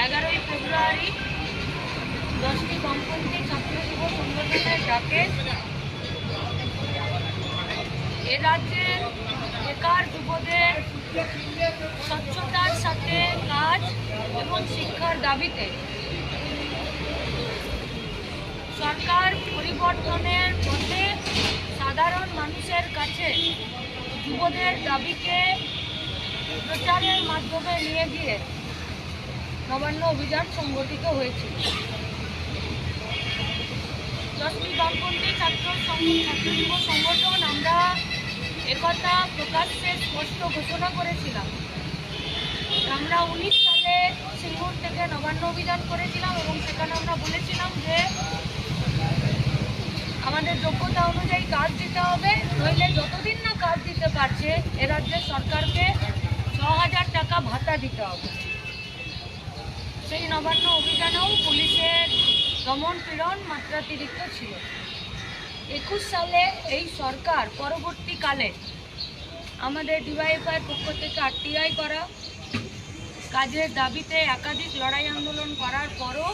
এগারোই ফেব্রুয়ারি দশটি বামপন্থী ছাত্র যুব সংগঠনের ডাকে। এ রাজ্যের বেকার যুবদের স্বচ্ছতার সাথে কাজ এবং শিক্ষার দাবিতে সরকার পরিবর্তনের পথে সাধারণ মানুষের কাছে যুবদের দাবিকে প্রচারের মাধ্যমে নিয়ে গিয়ে নবান্ন অভিযান সংগঠিত হয়েছিল দশমী বামপন্থী ছাত্র সংঘ- ছাত্র যুব সংগঠন আমরা একথা প্রকাশ্যে স্পষ্ট ঘোষণা করেছিলাম। আমরা উনিশ সালে সিঙ্গুর থেকে নবান্ন অভিযান করেছিলাম এবং সেখানে আমরা বলেছিলাম যে আমাদের যোগ্যতা অনুযায়ী কাজ দিতে হবে, নইলে যতদিন না কাজ দিতে পারছে, এ সরকারকে ছ হাজার টাকা ভাতা দিতে হবে। সেই নবান্ন অভিযানেও পুলিশের দমন পীড়ন মাত্রাতিরিক্ত ছিল। একুশ সালে এই সরকার পরবর্তীকালে আমাদের ডিওয়াইফআইয়ের পক্ষ থেকে আরটিআই করা, কাজের দাবিতে একাধিক লড়াই আন্দোলন করার পরও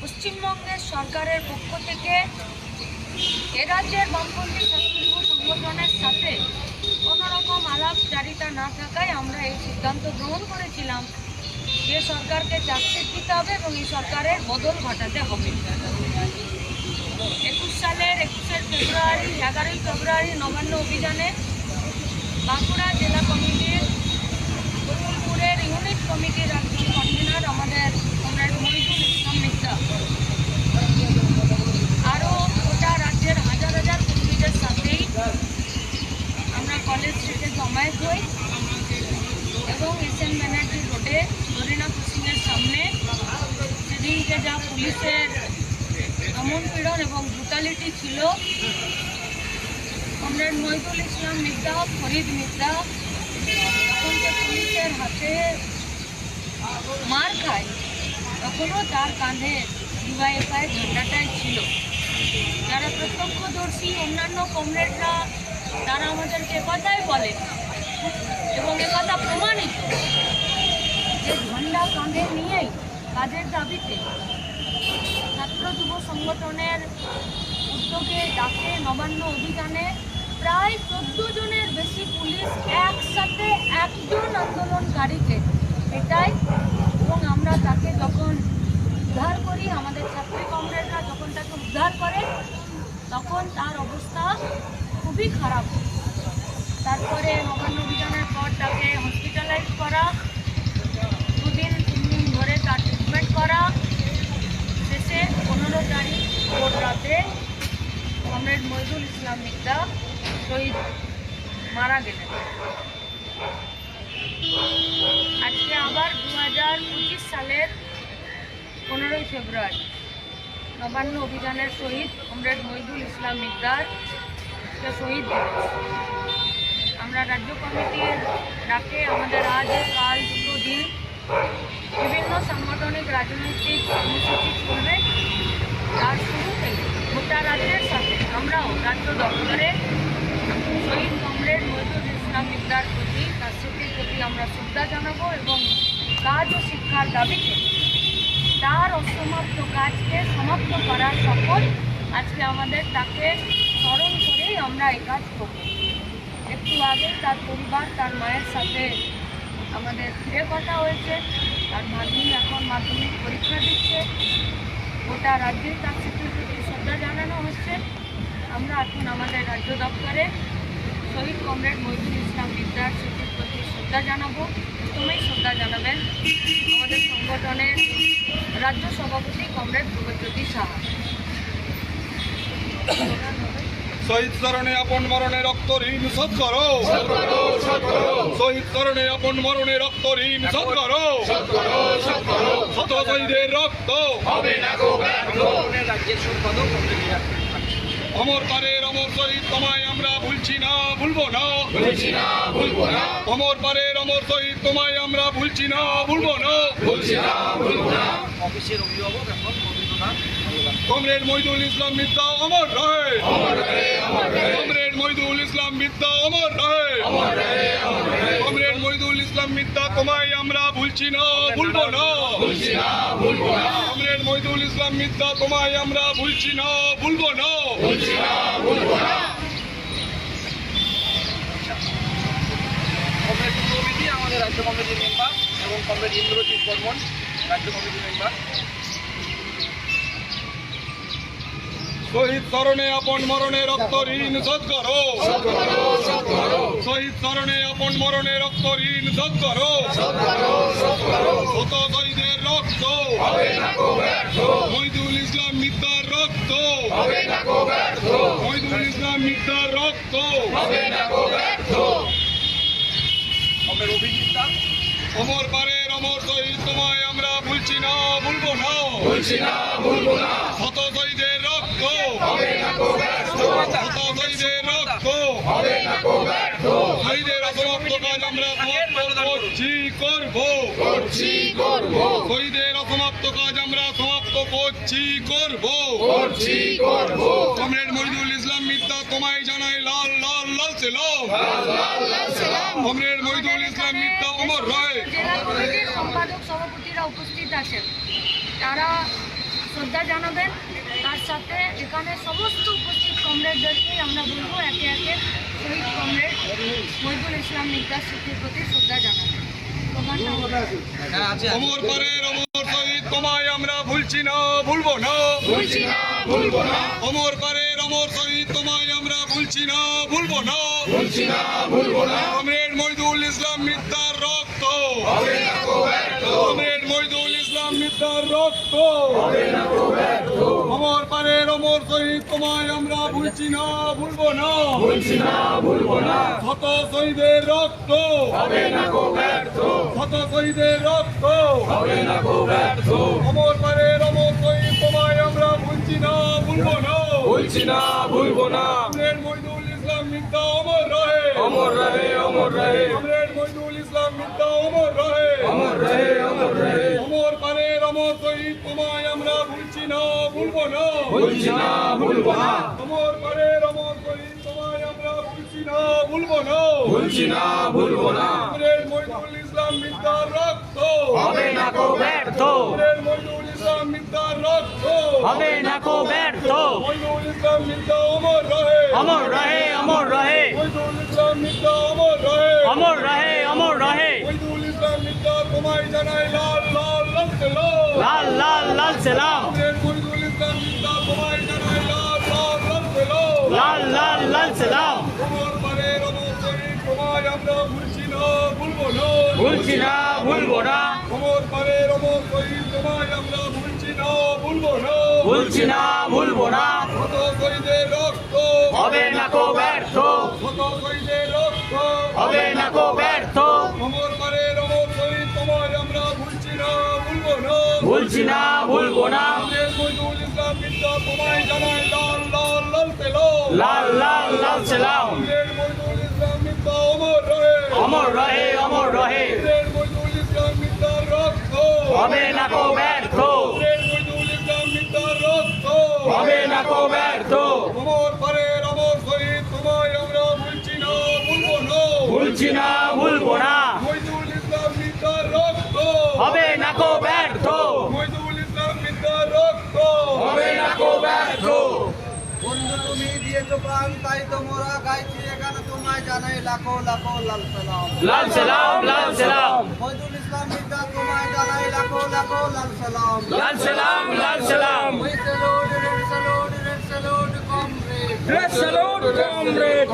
পশ্চিমবঙ্গের সরকারের পক্ষ থেকে এ রাজ্যের বামপন্থী ছাত্রযুব সংগঠনের সাথে কোনোরকম আলাপচারিতা না থাকায় আমরা এই সিদ্ধান্ত গ্রহণ করেছিলাম। যে সরকারকে চাকরি দিতে হবে এবং এই সরকারের বদল ঘটাতে হবে। একুশ সালের একুশে ফেব্রুয়ারি, এগারোই ফেব্রুয়ারি নবান্ন অভিযানে বাঁকুড়া জেলা কমিটির বকুলপুরের ইউনিট কমিটির একজন কনভেনার আমাদের কমরেড মহিদুল ইসলাম মিত্রা, আরও গোটা রাজ্যের হাজার হাজার কর্মীদের সাথেই আমরা কলেজ থেকে জমায়েত হই। সেদিনকে যা পুলিশের দমন পীড়ন এবং ব্রুটালিটি ছিল কমরেড মহিদুল ইসলাম মিত্রা ফরিদ মিত্রা যখন যে পুলিশের হাতে মার খায়, তখনও তার কাঁধে ডিওয়াইএফআই ঝান্ডাটাই ছিল। যারা প্রত্যক্ষদর্শী, অন্যান্য কমরেডরা, তারা আমাদেরকে কথাই বলে এবং একথা প্রমাণিত যে ঝান্ডা কাঁধে নিয়েই কাজের দাবিতে ছাত্র যুব সংগঠনের উদ্যোগে ডাকে নবান্ন অভিযানে প্রায় চোদ্দ জনের বেশি পুলিশ একসাথে একজন আন্দোলনকারীকে এটাই এবং আমরা তাকে যখন উদ্ধার করি, আমাদের ছাত্রী কমরেডরা যখন তাকে উদ্ধার করে, তখন তার অবস্থা খুবই খারাপ। তারপরে নবান্ন অভিযানের পর তাকে হসপিটালাইজ করা রাতে কমরেড মহিদুল ইসলাম মিত্রা শহীদ মারা গেলেন। আজকে আবার দু হাজার পঁচিশ সালের পনেরোই ফেব্রুয়ারি নবান্ন অভিযানের শহীদ কমরেড মহিদুল ইসলাম আজকে শহীদ আমরা রাজ্য কমিটির ডাকে আমাদের আজ কাল দুটো দিন বিভিন্ন সাংগঠনিক রাজনৈতিক কর্মসূচি চলবে। তার শুরুতেই গোটা রাজ্যের সাথে আমরাও রাজ্য দপ্তরে। শহীদ কমরেড মজুর ইসলাম মিত্রার প্রতি তার স্মৃতির প্রতি আমরা শ্রদ্ধা জানাব এবং কাজ ও শিক্ষার দাবিতে তার অসমাপ্ত কাজকে সমাপ্ত করার শপথ আজকে আমাদের তাকে স্মরণ করেই আমরা এই কাজ করব। একটু আগে তার পরিবার, তার মায়ের সাথে আমাদের ফিরে কথা হয়েছে। তার মাধ্যমিক এখন মাধ্যমিক পরীক্ষা দিচ্ছে। গোটা রাজ্যের তার প্রতি শ্রদ্ধা জানানো হচ্ছে। আমরা এখন আমাদের রাজ্য দপ্তরে শহীদ কমরেড মহিদুল ইসলাম বিদ্যার স্মৃতির প্রতি শ্রদ্ধা জানাব। প্রথমেই শ্রদ্ধা জানাবেন আমাদের সংগঠনের রাজ্য সভাপতি কমরেড ধ্রুবজ্যোতি সাহা। শহীদ চরণে আপন মরণে রক্ত ঋণ শোধ করো। শহীদ চরণে আপন মরণে রক্ত ঋণ শোধ করো। শত শহীদের রক্ত। অমর পারের অমর শহীদ তোমায় আমরা ভুলছি না, ভুলবো না। অমর পারের অমর শহীদ তোমায় আমরা ভুলছি না, ভুলবো না। অফিসের অভিভাবক এখন কমরেড মহিদুল ইসলাম মিদ্দা অমর রহে। কমরেড মহিদুল ইসলাম মিদ্দা অমর রহে। কমরেড মহিদুল ইসলাম মিদ্দা তোমায় আমরা ভুলছি না, ভুলবো না। কমরেড মহিদুল ইসলাম মিদ্দা তোমায় আমরা ভুলছি না, ভুলবো না। আমাদের রাজ্য কমিটির মেম্বার এবং কমরেড ইন্দ্রজিৎ বর্মন, রাজ্য কমিটির মেম্বার। শহীদ স্মরণে আপন মরণে রক্ত ঋণ শোধ করো। শহীদ স্মরণে আপন মরণে রক্ত ঋণ শোধ করো। শত শহীদের রক্ত। মহিদুল ইসলাম মিদ্দার রক্ত। মহিদুল ইসলাম মিদ্দার রক্ত। কমরেড অভিজিৎ দাস অমর পারের অমর শহীদ তোমায় আমরা ভুলছি না ভুলবো না। ভুলছি না ভুলবো না। শত রক্ত শহীদের অসমাপ্ত কাজ আমরা করছি করব। করছি করব। শহীদের অসমাপ্ত কাজ আমরা সমাপ্ত করছি করব। করছি করব। কমরেড মহিদুল ইসলাম মিদ্দা তোমায় জানাই লাল লাল লাল সেলাম। কমরেড মহিদুল ইসলাম মিদ্দা অমর রায়। সম্পাদক সভাপতিরা উপস্থিত আছেন। তারা শ্রদ্ধা জানাবেন। তার সাথে এখানে সমস্ত উপস্থিত কমরেডদেরকে আমরা বলব একে একে শহীদ কমরেড মহিদুল ইসলাম মিদ্দার স্মৃতির প্রতি শ্রদ্ধা জানাবেন। হ্যাঁ আছে অমর পারের অমর শহীদ তোমায় আমরা ভুলছি না ভুলবো না। ভুলছি না ভুলবো না। অমর পারের অমর শহীদ তোমায় আমরা ভুলছি না ভুলবো না। ভুলছি না ভুলবো না। কমরেড মহিদুল ইসলাম মিদ্দার রক্ত। কমরেড মিদ্দার রক্ত। অমর পারের অমর শহীদ তোমায় আমরা ভুলছি না ভুলবো না। ভুলছি না ভুলবো না। শত শহীদের রক্ত। হবে না গো ব্যর্থ। শত শহীদের রক্ত। হবে না গো ব্যর্থ। অমর পারের অমর শহীদ তোমায় আমরা ভুলছি না ভুলবো না। ভুলছি না ভুলবো না। কমরেড মহিদুল ইসলাম মিদ্দা অমর রহে। অমর রহে অমর রহে। কমরেড মহিদুল ইসলাম মিদ্দা অমর রহে। ভুলবো না ভুলছি না ভুলবো না। অমর পারের অমর শহীদ তোমায় আমরা ভুলছি না ভুলবো না। ভুলছি না ভুলবো না। কমরেড মহিদুল ইসলাম মিদ্দার রক্ত। হবে না কো ব্যর্থ। কমরেড মহিদুল ইসলাম মিদ্দার রক্ত। হবে না কো ব্যর্থ। মহিদুল ইসলাম মিদ্দা অমর রহে। অমর রহে অমর রহে। মহিদুল ইসলাম মিদ্দা অমর রহে। অমর রহে অমর রহে। মহিদুল ইসলাম মিদ্দা তোমায় জানাই লাল লাল লাল সেলাম লাল লাল লাল। ভুলছি না ভুলবো না। অমর পারের অমর শরীর তোমায় আমরা ভুলছি না ভুলবো না। ভুলছি না ভুলবো না। কত শহীদের রক্ত। হবে না কো ব্যর্থ। কত শহীদের রক্ত। হবে না কো ব্যর্থ। অমর পারের অমর শহীদ তোমায় আমরা ভুলছি না ভুলবো না। ভুলছি না ভুলবো না। আমাদের মহিদুল ইসলাম মিদ্দা তোমায় জানাই লাল লাল লাল তেলো লাল লাল লাল সালাম। আমাদের মহিদুল ইসলাম মিদ্দা অমর রহে অমর রহে অমর রহে হবে না কো ব্যর্থ? হবে না কো ব্যর্থ? ভুলছি না ভুলবো না। হবে না কো ব্যর্থ? হবে না কো ব্যর্থ? বন্ধু তুমি দিয়েছ প্রাণ তাই তো মোরা গাইছি এখানে তোমায় জানাই লাখো লাখো লাল সালাম। লাল সালাম লাল লাল সালাম। লাল সালাম লাল সালাম। রেড স্যালুট কমরেড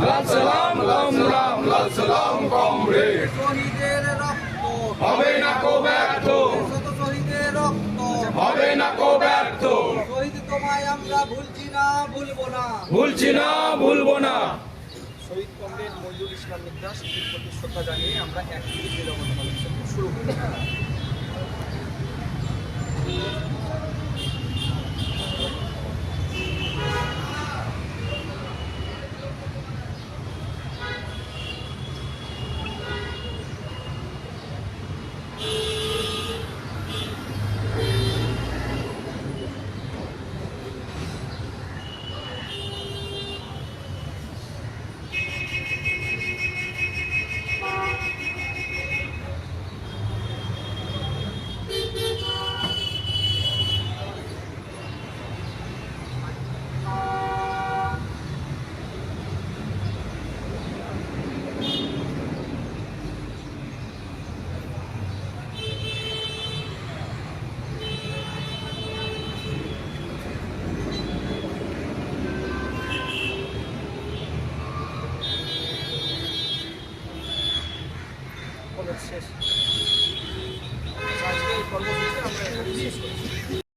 লাল সালাম লাল সালাম লাল সালাম কমরেড শহীদের রক্ত হবে না কো ব্যর্থ শত শহীদের রক্ত হবে না কো ব্যর্থ শহীদ তোমায় আমরা ভুলছি না ভুলবো না ভুলছি না ভুলবো না ইসলাম জানিয়ে আমরা এক মিনিট শুরু করি।